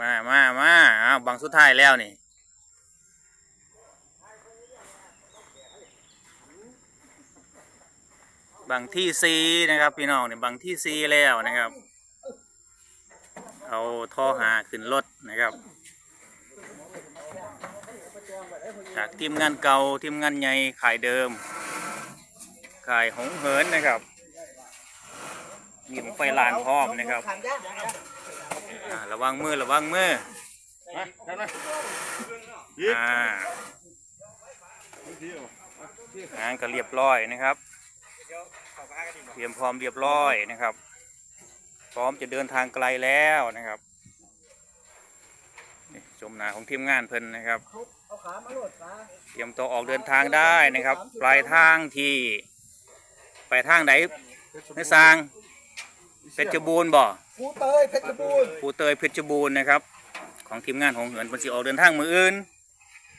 มามามาอ้าวบังสุดท้ายแล้วนี่บังที่ซีนะครับ พี่น้องเนี่ยบังที่ซีแล้วนะครับ เอาท่อหาขึ้นรถนะครับ จากทีมงานเก่าทีมงานใหญ่ขายเดิม ขายหงเหินนะครับมีไฟลานพร้อมนะครับ อ่าระวังมือระวังมือมาทำนะอ่างานก็เรียบร้อยนะครับ เตรียมพร้อมเรียบร้อยนะครับ พร้อมจะเดินทางไกลแล้วนะครับนี่ชมหนาของทีมงานเพิ่นนะครับ เอาขามาโหลดขาเตรียมตัวออกเดินทางได้นะครับ ปลายทางที่ไปทางไหนในสร้างเพชรบูรณ์บ่ ภูเตยเพชรบูรณ์ภูเตยเพชรบูรณ์นะครับ ของทีมงานของเหินเพิ่นสิออกเดินทางมืออื่น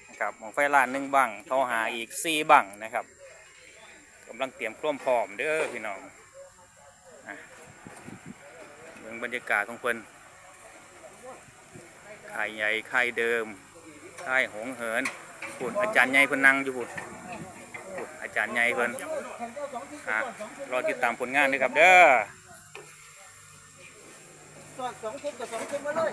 นะครับหมองไฟลานหนึ่งบังเท่าหาอีกสี่บังนะครับกำลังเตรียมพร้อมพร้อมเด้อพี่น้องอะเมืองบรรยากาศของเพิ่นค่ายใหญ่ค่ายเดิมค่ายหงเหินปุ่นอาจารย์ใหญ่เพิ่นนั่งอยู่ปุ่นอาจารย์ใหญ่เพิ่นรอติดตามผลงานด้วยครับเด้อ สอดสองชุดกับสองชุดมาเลย